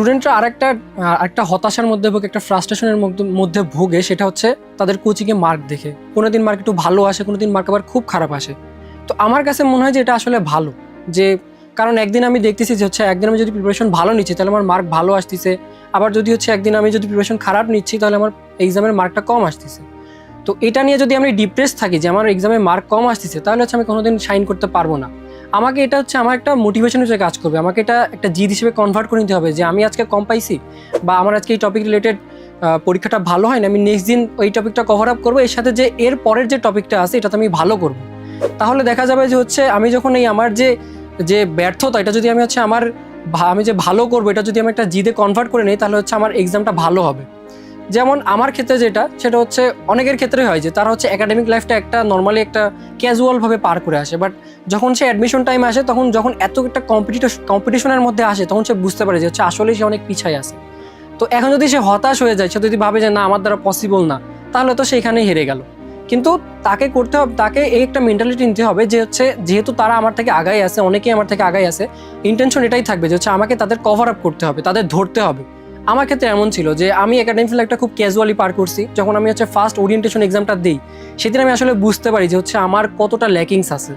স্টুডেন্টরা আরেকটা একটা হতাশার মধ্যে ভোগে, একটা ফ্রাস্ট্রেশনের মধ্যে ভোগে, সেটা হচ্ছে তাদের কোচিংয়ে মার্ক দেখে। কোনো দিন মার্ক একটু ভালো আসে কোনো দিন মার্ক আবার খুব খারাপ আসে। তো আমার কাছে মনে হয় যে এটা আসলে ভালো, যে কারণ একদিন আমি দেখতেছি যে হচ্ছে, একদিন আমি যদি প্রিপারেশন ভালো নিচ্ছি, তাহলে আমার মার্ক ভালো আসতেছে। আবার যদি হচ্ছে, একদিন আমি যদি প্রিপারেশন খারাপ নিচ্ছি, তাহলে আমার এক্সামের মার্কটা কম আসতেছে। তো এটা নিয়ে যদি আমি ডিপ্রেস থাকি, যে আমার এক্সামে মার্ক কম আসতেছে, তাহলে হচ্ছে আমি কোনোদিন সাইন করতে পারব না। আমাকে এটা হচ্ছে আমার একটা মোটিভেশন হিসেবে কাজ করবে। আমাকে এটা একটা জিদ হিসেবে কনভার্ট করে নিতে হবে যে আমি আজকে কম পাইছি বা আমার আজকে এই টপিক রিলেটেড পরীক্ষাটা ভালো হয় না আমি নেক্সট দিন ওই টপিকটা কভার আপ করব। এর সাথে যে এর পরের যে টপিকটা আছে, এটাতে আমি ভালো করব। তাহলে দেখা যাবে যে হচ্ছে আমি যখন এই আমার যে যে ব্যর্থতা, এটা যদি আমি হচ্ছে আমার আমি যে ভালো করব, এটা যদি আমি একটা জিদে কনভার্ট করে নিই, তাহলে হচ্ছে আমার এক্সামটা ভালো হবে। যেমন আমার ক্ষেত্রে যেটা, সেটা হচ্ছে অনেকের ক্ষেত্রে হয় যে তারা হচ্ছে একাডেমিক লাইফটা একটা নর্মালি একটা ক্যাজুয়ালভাবে পার করে আসে। বাট যখন সে অ্যাডমিশন টাইম আসে, তখন যখন এত একটা কম্পিটিটিভ কম্পিটিশনের মধ্যে আসে, তখন সে বুঝতে পারে যে হচ্ছে আসলে সে অনেক পিছায় আসে তো এখন যদি সে হতাশ হয়ে যায়, সে যদি ভাবে যে না, আমার দ্বারা পসিবল না, তাহলে তো সেখানেই হেরে গেল। কিন্তু তাকে করতে হবে, তাকে এই একটা মেন্টালিটি নিতে হবে যে হচ্ছে যেহেতু তারা আমার থেকে আগাই আছে, অনেকেই আমার থেকে আগাই আছে ইন্টেনশন এটাই থাকবে যে হচ্ছে আমাকে তাদের কভার আপ করতে হবে, তাদের ধরতে হবে। আমার ক্ষেত্রে এমন ছিল যে আমি একাডেমিক লাইফটা খুব ক্যাজুয়ালি পার করছি, যখন আমি হচ্ছে ফার্স্ট ওরিয়েন্টেশন এক্সামটা দিই, সেদিন আমি আসলে বুঝতে পারি যে হচ্ছে আমার কতটা ল্যাকিংস আছে।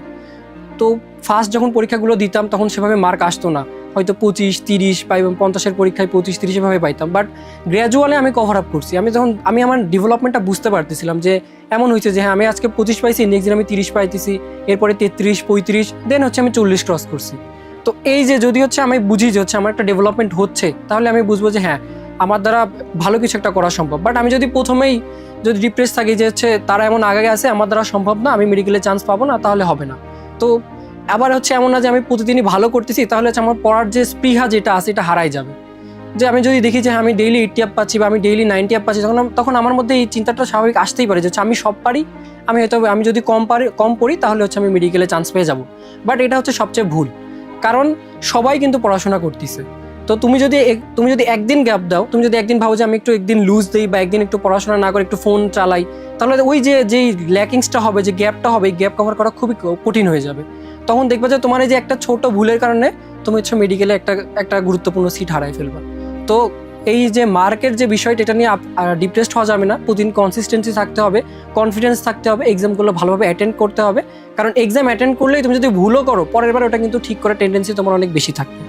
তো ফার্স্ট যখন পরীক্ষাগুলো দিতাম, তখন সেভাবে মার্ক আসতো না। হয়তো পঁচিশ, তিরিশ বা এবং পঞ্চাশের পরীক্ষায় পঁচিশ, তিরিশ এভাবে পাইতাম। বাট গ্র্যাজুয়ালি আমি কভার আপ করছি। আমি যখন, আমি আমার ডেভেলপমেন্টটা বুঝতে পারতেছিলাম যে এমন হয়েছে যে হ্যাঁ আমি আজকে পঁচিশ পাইছি নেক্সট দিন আমি তিরিশ পাইতেছি, এরপরে তেত্রিশ, পঁয়ত্রিশ দেন হচ্ছে আমি চল্লিশ ক্রস করছি। তো এই যে যদি হচ্ছে আমি বুঝি যে হচ্ছে আমার একটা ডেভেলপমেন্ট হচ্ছে তাহলে আমি বুঝব যে হ্যাঁ আমার দ্বারা ভালো কিছু একটা করা সম্ভব। বাট আমি যদি প্রথমেই যদি ডিপ্রেস থাকি যে হচ্ছে তারা এমন আগে আছে আমার দ্বারা সম্ভব না আমি মেডিকেলে চান্স পাবো না তাহলে হবে না। তো আবার হচ্ছে এমন না যে আমি প্রতিদিনই ভালো করতেছি তাহলে হচ্ছে আমার পড়ার যে স্পৃহা যেটা আছে এটা হারাই যাবে। যে আমি যদি দেখি যে হ্যাঁ, আমি ডেইলি এইটটি আপ পাচ্ছি বা আমি ডেইলি নাইনটি আপ পাচ্ছি তখন তখন আমার মধ্যে এই চিন্তাটা স্বাভাবিক আসতেই পারে যে হচ্ছে আমি সব পারি আমি হয়তো আমি যদি কম পারি কম পড়ি তাহলে হচ্ছে আমি মেডিকেলে চান্স পেয়ে যাব। বাট এটা হচ্ছে সবচেয়ে ভুল। কারণ সবাই কিন্তু পড়াশোনা করতেছে। তো তুমি যদি তুমি যদি একদিন গ্যাপ দাও, তুমি যদি একদিন ভাবো যে আমি একটু একদিন লুজ দিই বা একদিন একটু পড়াশোনা না করে একটু ফোন চালাই, তাহলে ওই যে, যেই ল্যাকিংসটা হবে, যে গ্যাপটা হবে, এই গ্যাপ কভার করা খুবই কঠিন হয়ে যাবে। তখন দেখবে যে তোমার এই যে একটা ছোট ভুলের কারণে তুমি হচ্ছে মেডিকেলে একটা একটা গুরুত্বপূর্ণ সিট হারাই ফেলবা। তো এই যে মার্কের যে বিষয়টা, এটা নিয়ে ডিপ্রেসড হওয়া যাবে না। প্রতিদিন কনসিস্টেন্সি থাকতে হবে কনফিডেন্স থাকতে হবে এক্সামগুলো ভালোভাবে অ্যাটেন্ড করতে হবে। কারণ এক্সাম অ্যাটেন্ড করলেই তুমি যদি ভুলও করো, পরের বার ওটা কিন্তু ঠিক করার টেন্ডেন্সি তোমার অনেক বেশি থাকবে।